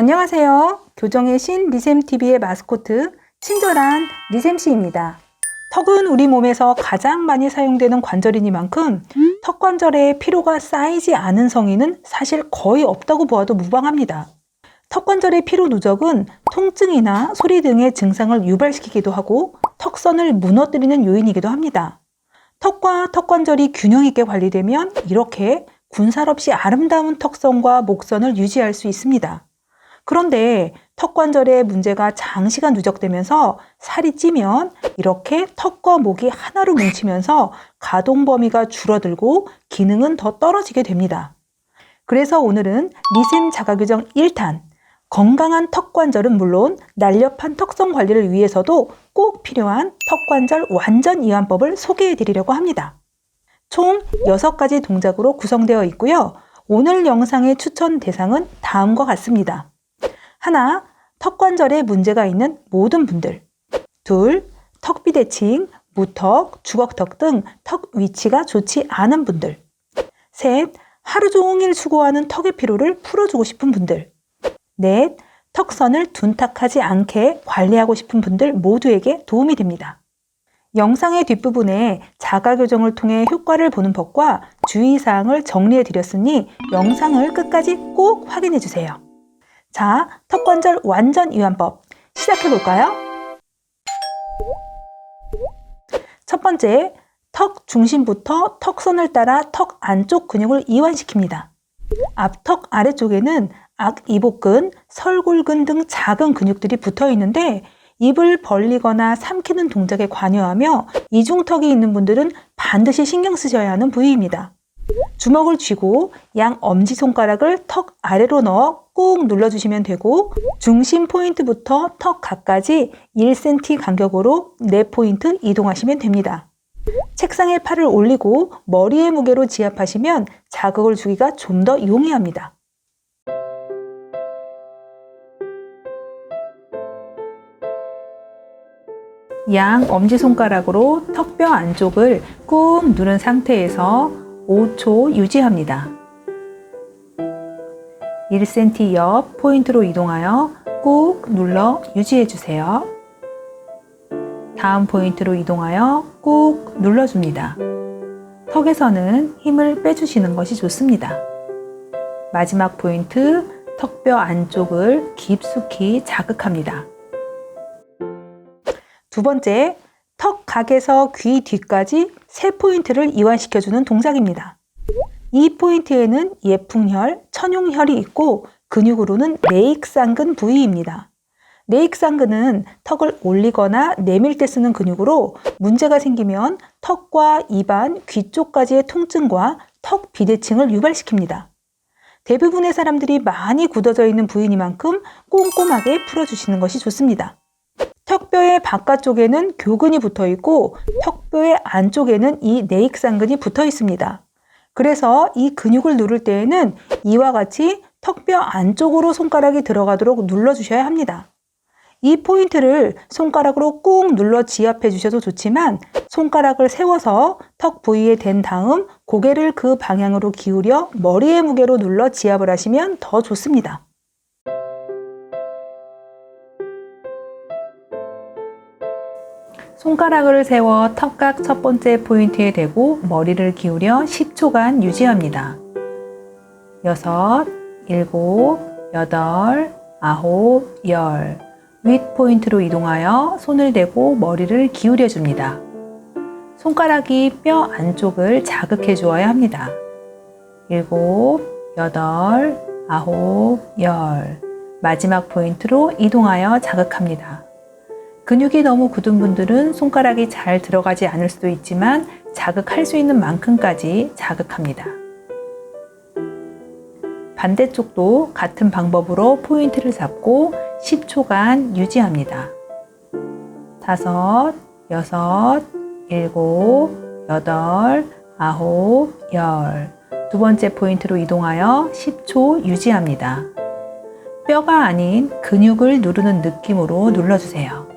안녕하세요. 교정의 신 리셈TV의 마스코트 친절한 리셈씨입니다. 턱은 우리 몸에서 가장 많이 사용되는 관절이니만큼 턱 관절에 피로가 쌓이지 않은 성인은 사실 거의 없다고 보아도 무방합니다. 턱 관절의 피로 누적은 통증이나 소리 등의 증상을 유발시키기도 하고 턱선을 무너뜨리는 요인이기도 합니다. 턱과 턱 관절이 균형 있게 관리되면 이렇게 군살 없이 아름다운 턱선과 목선을 유지할 수 있습니다. 그런데 턱 관절에 문제가 장시간 누적되면서 살이 찌면 이렇게 턱과 목이 하나로 뭉치면서 가동 범위가 줄어들고 기능은 더 떨어지게 됩니다. 그래서 오늘은 리셈 자가교정 1탄 건강한 턱 관절은 물론 날렵한 턱선 관리를 위해서도 꼭 필요한 턱 관절 완전 이완법을 소개해 드리려고 합니다. 총 6가지 동작으로 구성되어 있고요. 오늘 영상의 추천 대상은 다음과 같습니다. 하나, 턱 관절에 문제가 있는 모든 분들. 둘, 턱 비대칭, 무턱, 주걱턱 등 턱 위치가 좋지 않은 분들. 셋, 하루 종일 수고하는 턱의 피로를 풀어주고 싶은 분들. 넷, 턱선을 둔탁하지 않게 관리하고 싶은 분들 모두에게 도움이 됩니다. 영상의 뒷부분에 자가 교정을 통해 효과를 보는 법과 주의사항을 정리해 드렸으니 영상을 끝까지 꼭 확인해 주세요. 자, 턱관절 완전 이완법 시작해 볼까요? 첫 번째, 턱 중심부터 턱선을 따라 턱 안쪽 근육을 이완시킵니다. 앞턱 아래쪽에는 악이복근, 설골근 등 작은 근육들이 붙어 있는데 입을 벌리거나 삼키는 동작에 관여하며 이중턱이 있는 분들은 반드시 신경 쓰셔야 하는 부위입니다. 주먹을 쥐고 양 엄지손가락을 턱 아래로 넣어 꾹 눌러주시면 되고 중심 포인트부터 턱 각까지 1cm 간격으로 4포인트 이동하시면 됩니다. 책상에 팔을 올리고 머리의 무게로 지압하시면 자극을 주기가 좀 더 용이합니다. 양 엄지손가락으로 턱뼈 안쪽을 꾹 누른 상태에서 5초 유지합니다. 1cm 옆 포인트로 이동하여 꾹 눌러 유지해 주세요. 다음 포인트로 이동하여 꾹 눌러줍니다. 턱에서는 힘을 빼주시는 것이 좋습니다. 마지막 포인트, 턱뼈 안쪽을 깊숙이 자극합니다. 두 번째, 턱 각에서 귀 뒤까지 세 포인트를 이완시켜주는 동작입니다. 이 포인트에는 예풍혈, 천용혈이 있고 근육으로는 레익상근 부위입니다. 레익상근은 턱을 올리거나 내밀 때 쓰는 근육으로 문제가 생기면 턱과 입안, 귀 쪽까지의 통증과 턱 비대칭을 유발시킵니다. 대부분의 사람들이 많이 굳어져 있는 부위니만큼 꼼꼼하게 풀어주시는 것이 좋습니다. 턱뼈의 바깥쪽에는 교근이 붙어 있고 턱뼈의 안쪽에는 이 내익상근이 붙어 있습니다. 그래서 이 근육을 누를 때에는 이와 같이 턱뼈 안쪽으로 손가락이 들어가도록 눌러주셔야 합니다. 이 포인트를 손가락으로 꾹 눌러 지압해 주셔도 좋지만 손가락을 세워서 턱 부위에 댄 다음 고개를 그 방향으로 기울여 머리의 무게로 눌러 지압을 하시면 더 좋습니다. 손가락을 세워 턱각 첫 번째 포인트에 대고 머리를 기울여 10초간 유지합니다. 6, 7, 8, 9, 10. 윗 포인트로 이동하여 손을 대고 머리를 기울여 줍니다. 손가락이 뼈 안쪽을 자극해 주어야 합니다. 7, 8, 9, 10. 마지막 포인트로 이동하여 자극합니다. 근육이 너무 굳은 분들은 손가락이 잘 들어가지 않을 수도 있지만 자극할 수 있는 만큼까지 자극합니다. 반대쪽도 같은 방법으로 포인트를 잡고 10초간 유지합니다. 다섯, 여섯, 일곱, 여덟, 아홉, 열. 두 번째 포인트로 이동하여 10초 유지합니다. 뼈가 아닌 근육을 누르는 느낌으로 눌러주세요.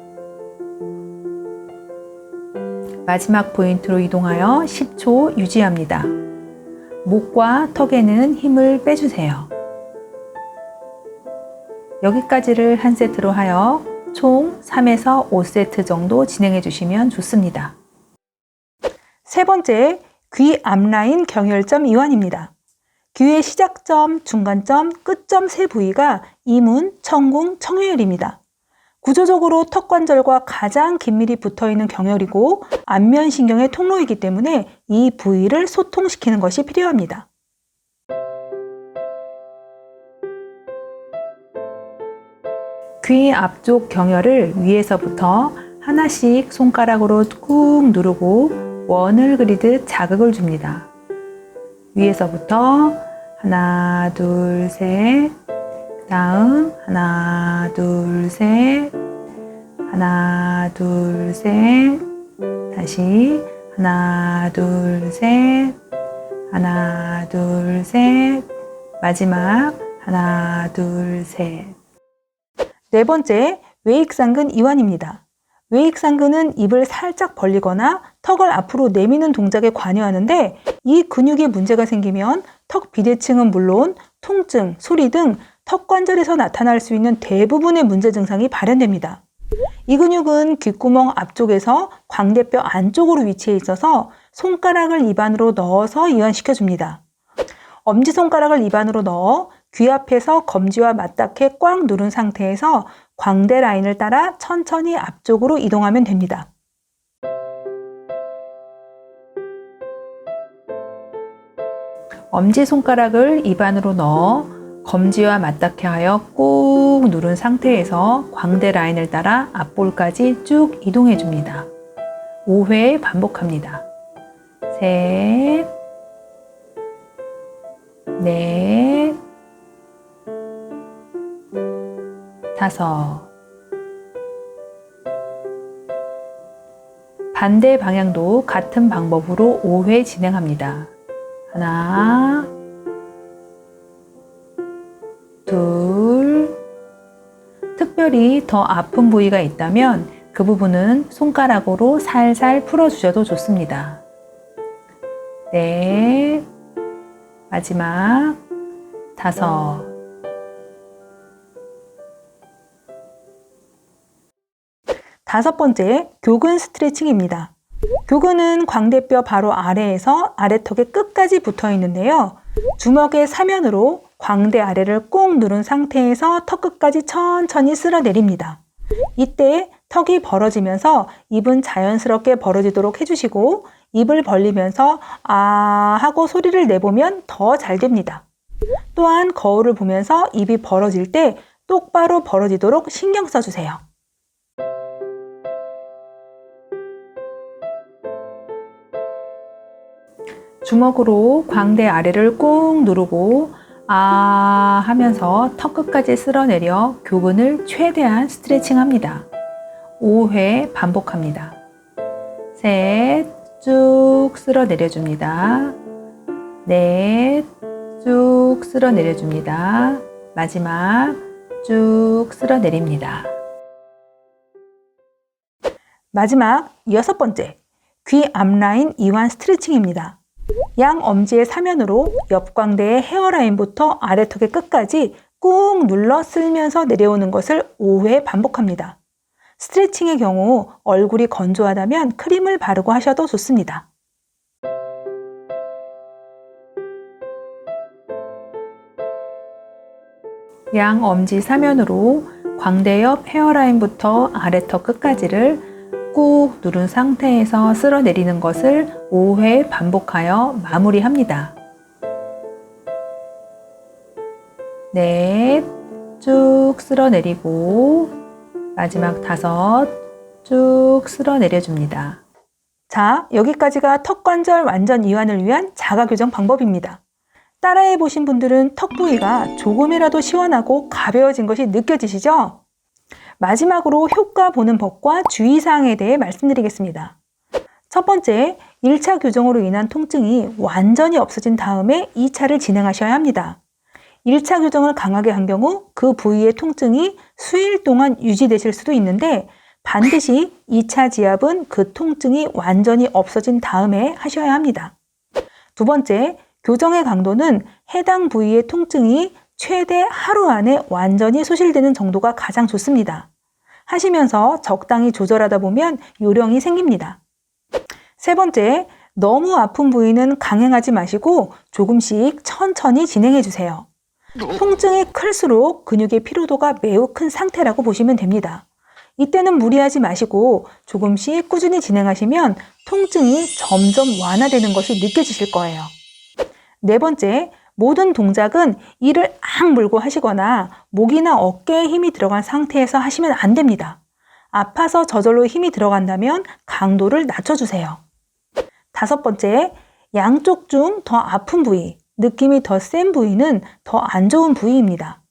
마지막 포인트로 이동하여 10초 유지합니다. 목과 턱에는 힘을 빼주세요. 여기까지를 한 세트로 하여 총 3에서 5세트 정도 진행해 주시면 좋습니다. 세 번째, 귀 앞라인 경혈점 이완입니다. 귀의 시작점, 중간점, 끝점 세 부위가 이문, 청궁, 청회혈입니다. 구조적으로 턱관절과 가장 긴밀히 붙어 있는 경혈이고 안면신경의 통로이기 때문에 이 부위를 소통시키는 것이 필요합니다. 귀 앞쪽 경혈을 위에서부터 하나씩 손가락으로 꾹 누르고 원을 그리듯 자극을 줍니다. 위에서부터 하나, 둘, 셋. 다음 하나, 둘, 셋. 하나, 둘, 셋. 다시 하나, 둘, 셋. 하나, 둘, 셋. 마지막 하나, 둘, 셋. 네 번째, 외익상근 이완입니다. 외익상근은 입을 살짝 벌리거나 턱을 앞으로 내미는 동작에 관여하는데 이 근육에 문제가 생기면 턱 비대칭은 물론 통증, 소리 등 턱 관절에서 나타날 수 있는 대부분의 문제 증상이 발현됩니다. 이 근육은 귓구멍 앞쪽에서 광대뼈 안쪽으로 위치해 있어서 손가락을 입 안으로 넣어서 이완시켜 줍니다. 엄지손가락을 입 안으로 넣어 귀 앞에서 검지와 맞닿게 꽉 누른 상태에서 광대 라인을 따라 천천히 앞쪽으로 이동하면 됩니다. 엄지손가락을 입 안으로 넣어 검지와 맞닿게 하여 꾹 누른 상태에서 광대 라인을 따라 앞볼까지 쭉 이동해 줍니다. 5회 반복합니다. 셋, 넷, 다섯. 반대 방향도 같은 방법으로 5회 진행합니다. 하나, 특별히 더 아픈 부위가 있다면 그 부분은 손가락으로 살살 풀어주셔도 좋습니다. 넷, 마지막 다섯. 다섯 번째, 교근 스트레칭입니다. 교근은 광대뼈 바로 아래에서 아래턱의 끝까지 붙어 있는데요. 주먹의 사면으로 광대 아래를 꾹 누른 상태에서 턱 끝까지 천천히 쓸어 내립니다. 이때 턱이 벌어지면서 입은 자연스럽게 벌어지도록 해주시고 입을 벌리면서 아 하고 소리를 내보면 더 잘 됩니다. 또한 거울을 보면서 입이 벌어질 때 똑바로 벌어지도록 신경 써주세요. 주먹으로 광대 아래를 꾹 누르고 아 하면서 턱 끝까지 쓸어내려 교근을 최대한 스트레칭 합니다. 5회 반복합니다. 셋, 쭉 쓸어 내려줍니다. 넷, 쭉 쓸어 내려줍니다. 마지막, 쭉 쓸어 내립니다. 마지막 여섯 번째, 귀 앞라인 이완 스트레칭입니다. 양 엄지의 사면으로 옆광대의 헤어라인부터 아래턱의 끝까지 꾹 눌러 쓸면서 내려오는 것을 5회 반복합니다. 스트레칭의 경우 얼굴이 건조하다면 크림을 바르고 하셔도 좋습니다. 양 엄지 사면으로 광대 옆 헤어라인부터 아래턱 끝까지를 꾹 누른 상태에서 쓸어내리는 것을 5회 반복하여 마무리합니다. 넷, 쭉 쓸어내리고 마지막 다섯, 쭉 쓸어내려줍니다. 자, 여기까지가 턱관절 완전 이완을 위한 자가 교정 방법입니다. 따라해 보신 분들은 턱 부위가 조금이라도 시원하고 가벼워진 것이 느껴지시죠? 마지막으로 효과 보는 법과 주의사항에 대해 말씀드리겠습니다. 첫 번째, 1차 교정으로 인한 통증이 완전히 없어진 다음에 2차를 진행하셔야 합니다. 1차 교정을 강하게 한 경우 그 부위의 통증이 수일 동안 유지되실 수도 있는데 반드시 2차 지압은 그 통증이 완전히 없어진 다음에 하셔야 합니다. 두 번째, 교정의 강도는 해당 부위의 통증이 최대 하루 안에 완전히 소실되는 정도가 가장 좋습니다. 하시면서 적당히 조절하다 보면 요령이 생깁니다. 세 번째, 너무 아픈 부위는 강행하지 마시고 조금씩 천천히 진행해 주세요. 통증이 클수록 근육의 피로도가 매우 큰 상태라고 보시면 됩니다. 이때는 무리하지 마시고 조금씩 꾸준히 진행하시면 통증이 점점 완화되는 것이 느껴지실 거예요. 네 번째, 모든 동작은 이를 악 물고 하시거나 목이나 어깨에 힘이 들어간 상태에서 하시면 안 됩니다. 아파서 저절로 힘이 들어간다면 강도를 낮춰주세요. 다섯 번째, 양쪽 중 더 아픈 부위, 느낌이 더 센 부위는 더 안 좋은 부위입니다.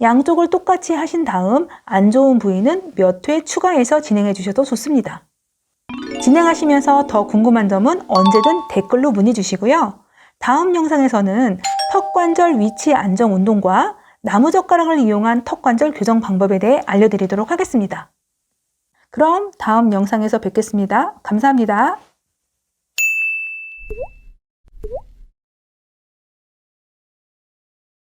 양쪽을 똑같이 하신 다음 안 좋은 부위는 몇 회 추가해서 진행해 주셔도 좋습니다. 진행하시면서 더 궁금한 점은 언제든 댓글로 문의 주시고요. 다음 영상에서는 턱 관절 위치 안정 운동과 나무젓가락을 이용한 턱 관절 교정 방법에 대해 알려드리도록 하겠습니다. 그럼 다음 영상에서 뵙겠습니다. 감사합니다.